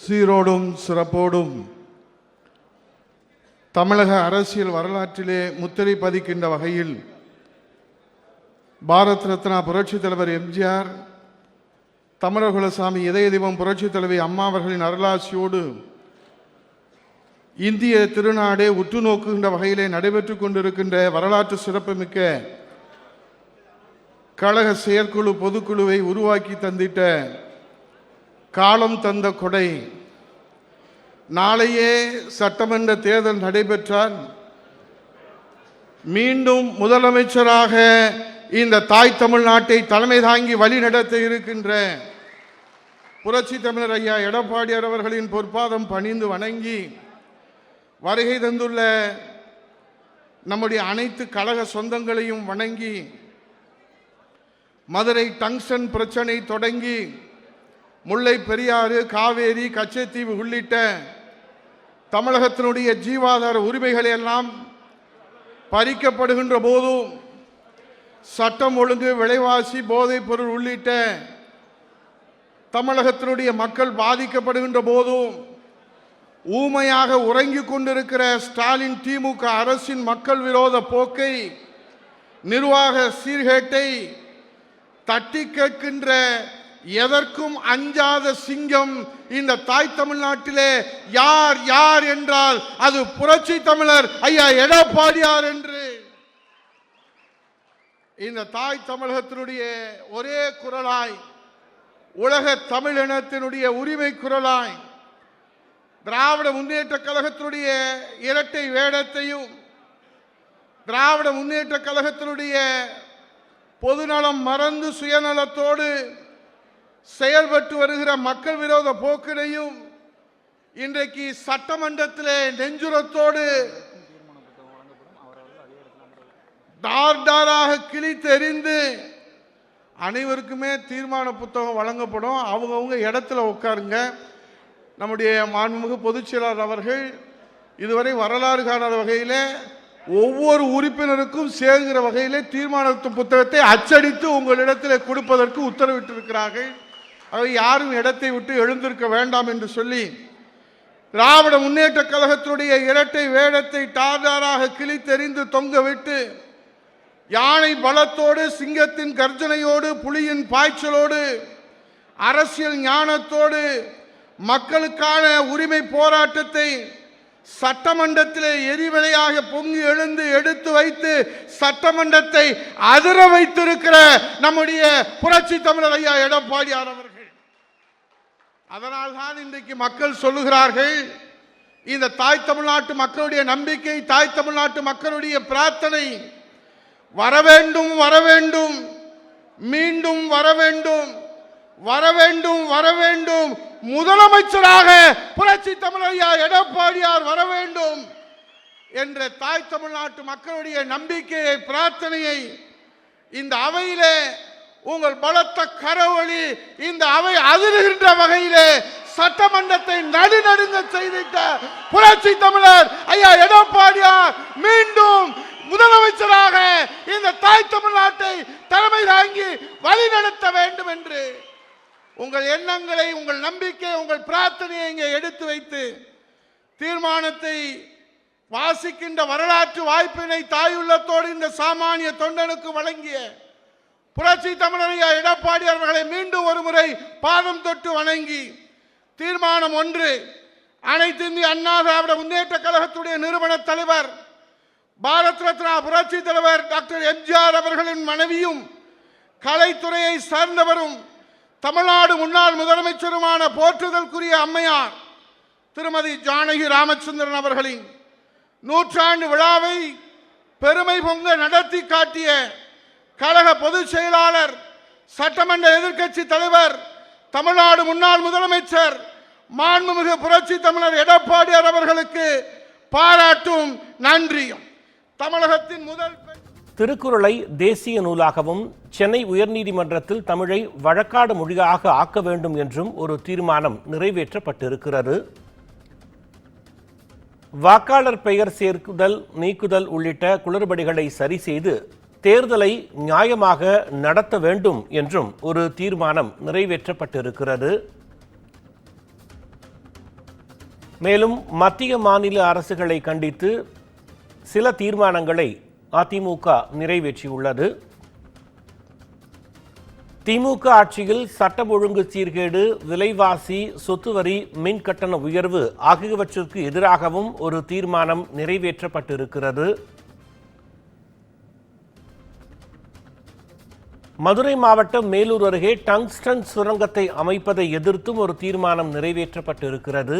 சீரோடும் சிறப்போடும் தமிழக அரசியல் வரலாற்றிலே முத்திரை பதிக்கின்ற வகையில் பாரத் ரத்னா புரட்சித் தலைவர் எம்ஜிஆர் தமிழகுலசாமி இதய தெய்வம் புரட்சித் தலைவி அம்மா அவர்களின் அருளாசியோடு இந்திய திருநாடே உற்று நோக்குகின்ற வகையிலே நடைபெற்று கொண்டிருக்கின்ற வரலாற்று சிறப்புமிக்க கழக செயற்குழு பொதுக்குழுவை உருவாக்கி தந்திட்ட காலம் தந்த கொடை. நாளையே சட்டமன்ற தேர்தல் நடைபெற்றால் மீண்டும் முதலமைச்சராக இந்த தாய் தமிழ்நாட்டை தலைமை தாங்கி வழிநடத்த இருக்கின்ற புரட்சி தமிழர் ஐயா எடப்பாடியார் அவர்களின் பொற்பாதம் பணிந்து வணங்கி வருகை தந்துள்ள நம்முடைய அனைத்து கழக சொந்தங்களையும் வணங்கி மதுரை டங்ஷன் பிரச்சனை தொடங்கி முல்லை பெரியாறு காவேரி கச்சத்தீவு உள்ளிட்ட தமிழகத்தினுடைய ஜீவாதார உரிமைகள் எல்லாம் பறிக்கப்படுகின்ற போதும் சட்டம் ஒழுங்கு விலைவாசி போதைப் பொருள் உள்ளிட்ட தமிழகத்தினுடைய மக்கள் பாதிக்கப்படுகின்ற போதும் ஊமையாக உறங்கிக் கொண்டிருக்கிற ஸ்டாலின் திமுக அரசின் மக்கள் விரோத போக்கை நிர்வாக சீர்கேட்டை தட்டி கேட்கின்ற எதற்கும் அஞ்சாத சிங்கம் இந்த தாய் தமிழ்நாட்டிலே யார் யார் என்றால் அது புரட்சி தமிழர். ஐயா எடப்பாடியார் என்று. இந்த தாய் தமிழகத்தினுடைய ஒரே குரலாய் உலக தமிழினத்தினுடைய உரிமை குரலாய் திராவிட முன்னேற்ற கழகத்தினுடைய இரட்டை வேடத்தையும் திராவிட முன்னேற்ற கழகத்தினுடைய பொதுநலம் மறந்து சுயநலத்தோடு செயல்பட்டு வருகிற மக்கள் விரோத போக்கினையும் இன்றைக்கு சட்டமன்றத்திலே நெஞ்சுரத்தோடு டார் டாராக தெரிந்து அனைவருக்குமே தீர்மான புத்தகம் வழங்கப்படும். அவங்கவுங்க இடத்துல உட்காருங்க. நம்முடைய மாண்புமிகு பொதுச் செயலாளர் அவர்கள் இதுவரை வரலாறு காணாத வகையிலே ஒவ்வொரு உறுப்பினருக்கும் சேர்கிற வகையிலே தீர்மான புத்தகத்தை அச்சடித்து உங்களிடத்தில் கொடுப்பதற்கு உத்தரவிட்டிருக்கிறார்கள். அவை யாரும் இடத்தை விட்டு எழுந்திருக்க வேண்டாம் என்று சொல்லி திராவிட முன்னேற்ற கழகத்தினுடைய இரட்டை வேடத்தை டார்டாராக கிழித்தெறிந்து தொங்கவிட்டு யானை பலத்தோடு சிங்கத்தின் கர்ஜனையோடு புலியின் பாய்ச்சலோடு அரசியல் ஞானத்தோடு மக்களுக்கான உரிமை போராட்டத்தை சட்டமன்றத்திலே எரிவலையாக பொங்கி எழுந்து எடுத்து வைத்து சட்டமன்றத்தை அதிர வைத்திருக்கிற நம்முடைய புரட்சி தமிழர் ஐயா எடப்பாடியார் அவர்கள். அதனால்தான் இன்றைக்கு மக்கள் சொல்லுகிறார்கள் இந்த தாய் தமிழ்நாட்டு மக்களுடைய நம்பிக்கை தாய் தமிழ்நாட்டு மக்களுடைய பிரார்த்தனை வர வேண்டும் வர வேண்டும் மீண்டும் வர வேண்டும் வர வேண்டும் வர வேண்டும். முதலமைச்சராக புரட்சி தமிழையா எடப்பாடியார் வர வேண்டும் என்ற தாய் தமிழ்நாட்டு மக்களுடைய நம்பிக்கையை பிரார்த்தனையை இந்த அவையிலே உங்கள் பலத்த கரவொளி இந்த அவை அதிர்கின்ற வகையிலே சட்டமன்றத்தை நடுநடுங்க செய்திட்ட புரட்சி தமிழர் ஐயா எடப்பாடியார் மீண்டும் முதலமைச்சராக இந்த தாய் தமிழ்நாட்டை தலைமை தாங்கி வழிநடத்த வேண்டும் என்று. உங்கள் எண்ணங்களை உங்கள் நம்பிக்கை உங்கள் பிரார்த்தனையை இங்கே எடுத்து வைத்து தீர்மானத்தை வாசிக்கின்ற வரலாற்று வாய்ப்பினை தாயுள்ளத்தோடு இந்த சாமானிய தொண்டனுக்கு வழங்கிய புரட்சி தமிழரையா எடப்பாடி அவர்களை மீண்டும் ஒரு முறை பாதம் தொட்டு வணங்கி தீர்மானம் ஒன்று அனைத்து இந்திய அண்ணா திராவிட முன்னேற்ற கழகத்துடைய நிறுவன தலைவர் பாரத் ரத்னா புரட்சி தலைவர் டாக்டர் எம்ஜிஆர் அவர்களின் மனைவியும் கலைத்துறையை சார்ந்தவரும் தமிழ்நாடு முன்னாள் முதலமைச்சருமான போற்றுதலுக்குரிய அம்மையார் திருமதி ஜானகி ராமச்சந்திரன் அவர்களின் நூற்றாண்டு விழாவை பெருமை பொங்க நடத்தி காட்டிய கழக பொதுச் செயலாளர் சட்டமன்ற எதிர்க்கட்சி தலைவர் தமிழ்நாடு முன்னாள் முதலமைச்சர் மாண்புமிகு புரட்சி தமிழர் எடப்பாடியார் அவர்களுக்கு பாராட்டும் நன்றியும். தமிழகத்தின் முதல் திருக்குறளை தேசிய நூலாகவும் சென்னை உயர்நீதிமன்றத்தில் தமிழை வழக்காடு மொழியாக ஆக்க வேண்டும் என்றும் ஒரு தீர்மானம் நிறைவேற்றப்பட்டிருக்கிறது. வாக்காளர் பெயர் சேர்க்குதல் நீக்குதல் உள்ளிட்ட குளறுபடிகளை சரி செய்து தேர்தலை நியாயமாக நடத்த வேண்டும் என்றும் ஒரு தீர்மானம் நிறைவேற்றப்பட்டிருக்கிறது. மேலும் மத்திய மாநில அரசுகளை கண்டித்து சில தீர்மானங்களை அதிமுக நிறைவேற்றியுள்ளது. திமுக ஆட்சியில் சட்டம் ஒழுங்கு சீர்கேடு விலைவாசி சொத்து வரி மின் கட்டண உயர்வு ஆகியவற்றிற்கு எதிராகவும் ஒரு தீர்மானம் நிறைவேற்றப்பட்டிருக்கிறது. மதுரை மாவட்டம் மேலூர் அருகே டங்ஸ்டன் சுரங்கத்தை அமைப்பதை எதிர்த்தும் ஒரு தீர்மானம் நிறைவேற்றப்பட்டு இருக்கிறது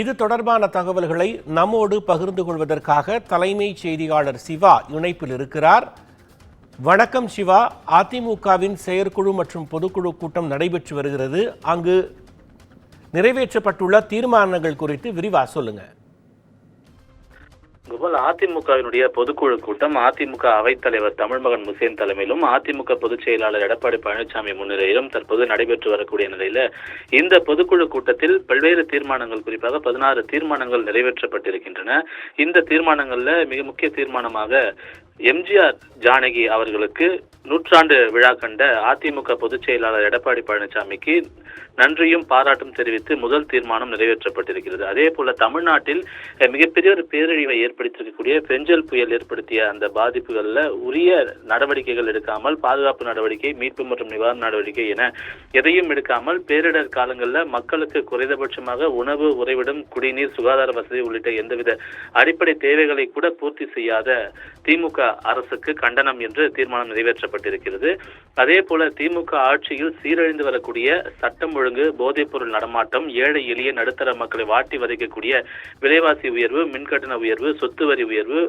இது தொடர்பான தகவல்களை நம்மோடு பகிர்ந்து கொள்வதற்காக தலைமை செய்தியாளர் சிவா இணைப்பில் இருக்கிறார். வணக்கம் சிவா. அதிமுகவின் செயற்குழு மற்றும் பொதுக்குழு கூட்டம் நடைபெற்று வருகிறது. அங்கு நிறைவேற்றப்பட்டுள்ள தீர்மானங்கள் குறித்து விரிவா சொல்லுங்கள் குபல் அதிமுகவினுடைய பொதுக்குழு கூட்டம் அதிமுக அவைத்தலைவர் தமிழ்மகன் முசேன் தலைமையிலும் அதிமுக பொதுச் செயலாளர் எடப்பாடி பழனிசாமி முன்னிலையிலும் தற்போது நடைபெற்று வரக்கூடிய நிலையில இந்த பொதுக்குழு கூட்டத்தில் பல்வேறு தீர்மானங்கள் குறிப்பாக பதினாறு தீர்மானங்கள் நிறைவேற்றப்பட்டிருக்கின்றன. இந்த தீர்மானங்கள்ல மிக முக்கிய தீர்மானமாக எம்ஜிஆர் ஜானகி அவர்களுக்கு நூற்றாண்டு விழா கண்ட அதிமுக பொதுச் செயலாளர் எடப்பாடி பழனிசாமிக்கு நன்றியும் பாராட்டும் தெரிவித்து முதல் தீர்மானம் நிறைவேற்றப்பட்டிருக்கிறது. அதே போல தமிழ்நாட்டில் மிகப்பெரிய ஒரு பேரழிவை ஏற்படுத்தியிருக்கக்கூடிய பெஞ்சல் புயல் ஏற்படுத்திய அந்த பாதிப்புகளில் உரிய நடவடிக்கைகள் எடுக்காமல் பாதுகாப்பு நடவடிக்கை மீட்பு மற்றும் நிவாரண நடவடிக்கை என எதையும் எடுக்காமல் பேரிடர் காலங்களில் மக்களுக்கு குறைந்தபட்சமாக உணவு உறைவிடம் குடிநீர் சுகாதார வசதி உள்ளிட்ட எந்தவித அடிப்படை தேவைகளை கூட பூர்த்தி செய்யாத திமுக அரசுக்கு கண்டனம் என்று தீர்மானம் நிறைவேற்றப்பட்டிருக்கிறது. அதே போல திமுக ஆட்சியில் சீரழிந்து வரக்கூடிய சட்டம் ஒழுங்கு போதைப்பொருள் நடமாட்டம் ஏழை எளிய நடுத்தர மக்களை வாட்டி வதைக்கக்கூடிய விலைவாசி உயர்வு மின்கட்டண உயர்வு சொத்து வரி உயர்வு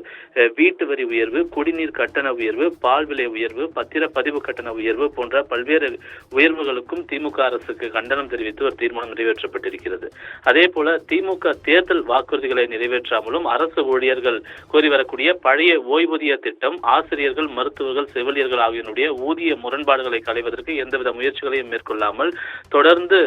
வீட்டு வரி உயர்வு குடிநீர் கட்டண உயர்வு பால் விலை உயர்வு பத்திரப்பதிவு கட்டண உயர்வு போன்ற பல்வேறு உயர்வுகளுக்கும் திமுக அரசுக்கு கண்டனம் தெரிவித்து ஒரு தீர்மானம் நிறைவேற்றப்பட்டிருக்கிறது. அதே போல திமுக தேர்தல் வாக்குறுதிகளை நிறைவேற்றாமலும் அரசு ஊழியர்கள் கோரி வரக்கூடிய பழைய ஓய்வூதிய திட்டம் ஆசிரியர்கள் மருத்துவர்கள் செவிலியர்கள் ஆகியோருடைய ஊதிய முரண்பாடுகளை களைவதற்கு எந்தவித முயற்சிகளையும் மேற்கொள்ளாமல் தொடர்ந்து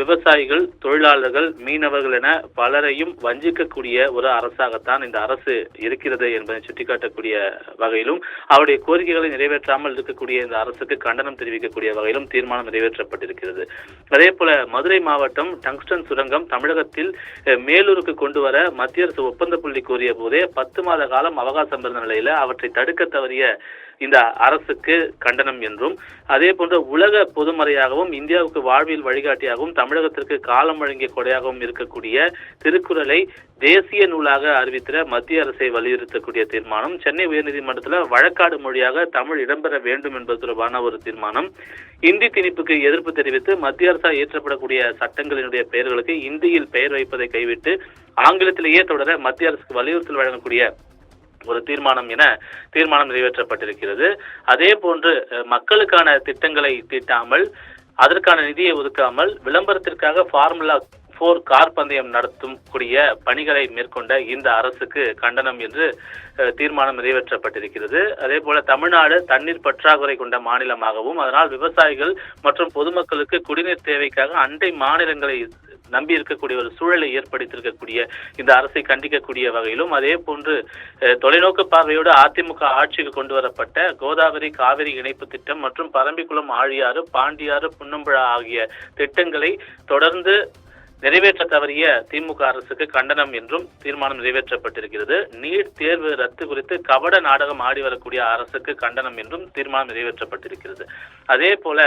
விவசாயிகள் தொழிலாளர்கள் மீனவர்கள் என பலரையும் வஞ்சிக்கக்கூடிய ஒரு அரசாகத்தான் இந்த அரசு இருக்கிறது என்பதை சுட்டிக்காட்டக்கூடிய வகையிலும் அவருடைய கோரிக்கைகளை நிறைவேற்றாமல் இருக்கக்கூடிய இந்த அரசுக்கு கண்டனம் தெரிவிக்கக்கூடிய வகையிலும் தீர்மானம் நிறைவேற்றப்பட்டிருக்கிறது. அதே போல மதுரை மாவட்டம் டங்ஸ்டன் சுரங்கம் தமிழகத்தில் மேலூருக்கு கொண்டு வர மத்திய அரசு ஒப்பந்த புள்ளி கோரிய போதே பத்து மாத காலம் அவகாசம் இருந்த நிலையில அவற்றை தடுக்க தவறிய இந்த அரசுக்கு கண்டனம் என்றும் அதே போன்ற உலக பொதுமறையாகவும் இந்தியாவுக்கு வாழ்வியல் வழிகாட்டியாகவும் தமிழகத்திற்கு காலம் வழங்கிய கொடையாகவும் இருக்கக்கூடிய திருக்குறளை தேசிய நூலாக அறிவித்த மத்திய அரசை வலியுறுத்தக்கூடிய தீர்மானம் சென்னை உயர்நீதிமன்றத்தில் வழக்காடு மொழியாக தமிழ் இடம்பெற வேண்டும் என்பது தொடர்பான ஒரு தீர்மானம் இந்தி திணிப்புக்கு எதிர்ப்பு தெரிவித்து மத்திய அரசால் இயற்றப்படக்கூடிய சட்டங்களினுடைய பெயர்களுக்கு இந்தியில் பெயர் வைப்பதை கைவிட்டு ஆங்கிலத்திலேயே தொடர மத்திய அரசுக்கு வலியுறுத்தல் வழங்கக்கூடிய ஒரு தீர்மானம் என தீர்மானம் நிறைவேற்றப்பட்டிருக்கிறது. அதே போன்று மக்களுக்கான திட்டங்களை தீட்டாமல் அதற்கான நிதியை ஒதுக்காமல் விளம்பரத்திற்காக ஃபார்முலா போர் கார் பந்தயம் நடத்தும் கூடிய பணிகளை மேற்கொண்ட இந்த அரசுக்கு கண்டனம் என்று தீர்மானம் நிறைவேற்றப்பட்டிருக்கிறது. அதே போல தமிழ்நாடு தண்ணீர் பற்றாக்குறை கொண்ட மாநிலமாகவும் அதனால் விவசாயிகள் மற்றும் பொதுமக்களுக்கு குடிநீர் தேவைக்காக அண்டை மாநிலங்களை நம்பி இருக்கக்கூடிய ஒரு சூழலை ஏற்படுத்தியிருக்கக்கூடிய இந்த அரசை கண்டிக்கக்கூடிய வகையிலும் அதே போன்று அஹ், தொலைநோக்கு பார்வையோடு அதிமுக ஆட்சிக்கு கொண்டு வரப்பட்ட கோதாவரி காவிரி இணைப்பு திட்டம் மற்றும் பரம்பிக்குளம் ஆழியாறு பாண்டியாறு புன்னம்புழா ஆகிய திட்டங்களை தொடர்ந்து நிறைவேற்ற தவறிய திமுக அரசுக்கு கண்டனம் என்றும் தீர்மானம் நிறைவேற்றப்பட்டிருக்கிறது. நீட் தேர்வு ரத்து குறித்து கபட நாடகம் ஆடி வரக்கூடிய அரசுக்கு கண்டனம் என்றும் தீர்மானம் நிறைவேற்றப்பட்டிருக்கிறது. அதே போல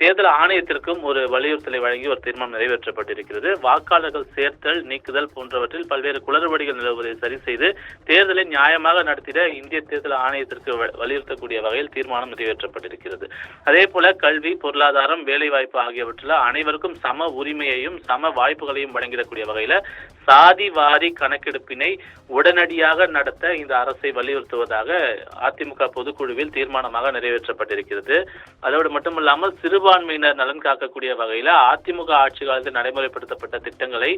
தேர்தல் ஆணையத்திற்கும் ஒரு வலியுறுத்தலை வழங்கி ஒரு தீர்மானம் நிறைவேற்றப்பட்டிருக்கிறது. வாக்காளர்கள் சேர்த்தல் நீக்குதல் போன்றவற்றில் பல்வேறு குளறுபடிகள் நிலவுவதை சரி செய்து தேர்தலை நியாயமாக நடத்திட இந்திய தேர்தல் ஆணையத்திற்கு வலியுறுத்தக்கூடிய வகையில் தீர்மானம் நிறைவேற்றப்பட்டிருக்கிறது. அதே போல கல்வி பொருளாதாரம் வேலைவாய்ப்பு ஆகியவற்றில் அனைவருக்கும் சம உரிமையையும் சம வாய்ப்புகளையும் வழங்கிடக்கூடிய வகையில சாதி வாரி கணக்கெடுப்பினை உடனடியாக நடத்த இந்த அரசை வலியுறுத்துவதாக அதிமுக பொதுக்குழுவில் தீர்மானமாக நிறைவேற்றப்பட்டிருக்கிறது. அதோடு மட்டுமல்லாமல் சிறுபான்மையினர் நலன் காக்கக்கூடிய வகையில அதிமுக ஆட்சி காலத்தில் நடைமுறைப்படுத்தப்பட்ட திட்டங்களை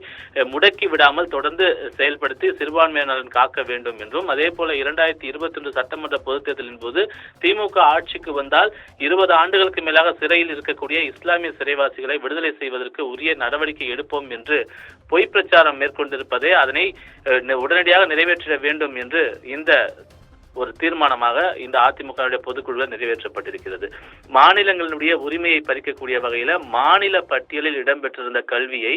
முடக்கி விடாமல் தொடர்ந்து செயல்படுத்தி சிறுபான்மையினர் நலன் காக்க வேண்டும் என்றும் அதே போல இரண்டாயிரத்தி இருபத்தி ஒன்று சட்டமன்ற பொதுத் தேர்தலின் போது திமுக ஆட்சிக்கு வந்தால் இருபது ஆண்டுகளுக்கு மேலாக சிறையில் இருக்கக்கூடிய இஸ்லாமிய சிறைவாசிகளை விடுதலை செய்வதற்கு உரிய நடவடிக்கை எடுப்போம் என்று பொய் பிரச்சாரம் மேற்கொண்டிருப்பதே அதனை உடனடியாக நிறைவேற்றிட வேண்டும் என்று இந்த ஒரு தீர்மானமாக இந்த அதிமுகவுடைய பொதுக்குழுவில் நிறைவேற்றப்பட்டிருக்கிறது. மாநிலங்களுடைய உரிமையை பறிக்கக்கூடிய வகையில மாநில பட்டியலில் இடம்பெற்றிருந்த கல்வியை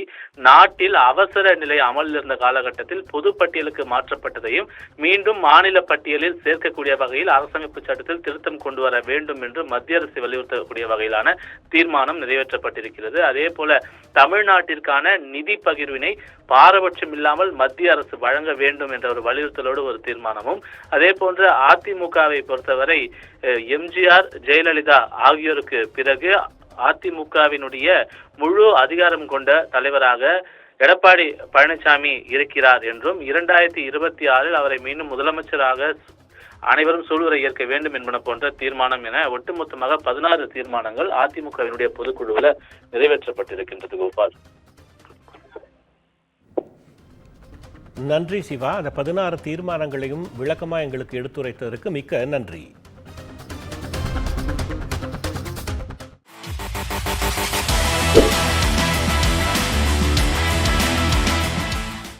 நாட்டில் அவசர நிலை அமலில் இருந்த காலகட்டத்தில் பொது பட்டியலுக்கு மாற்றப்பட்டதையும் மீண்டும் மாநில பட்டியலில் சேர்க்கக்கூடிய வகையில் அரசமைப்பு சட்டத்தில் திருத்தம் கொண்டு வர வேண்டும் என்று மத்திய அரசு வலியுறுத்தக்கூடிய வகையிலான தீர்மானம் நிறைவேற்றப்பட்டிருக்கிறது. அதே போல தமிழ்நாட்டிற்கான நிதி பகிர்வினை பாரபட்சம் இல்லாமல் மத்திய அரசு வழங்க வேண்டும் என்ற ஒரு வலியுறுத்தலோடு ஒரு தீர்மானமும் அதே போன்று அதிமுகவை பொறுத்தவரை எம்ஜிஆர் ஜெயலலிதா ஆகியோருக்கு பிறகு அதிமுகவினுடைய முழு அதிகாரம் கொண்ட தலைவராக எடப்பாடி பழனிசாமி இருக்கிறார் என்றும் இரண்டாயிரத்தி இருபத்தி ஆறில் அவரை மீண்டும் முதலமைச்சராக அனைவரும் சூழ்நிலை ஏற்க வேண்டும் என்பன போன்ற தீர்மானம் என ஒட்டுமொத்தமாக பதினாறு தீர்மானங்கள் அதிமுகவினுடைய பொதுக்குழுவில் நிறைவேற்றப்பட்டிருக்கின்றது கோபால். நன்றி சிவா. அந்த பதினாறு தீர்மானங்களையும் விளக்கமாக எங்களுக்கு எடுத்துரைத்ததற்கு மிக்க நன்றி.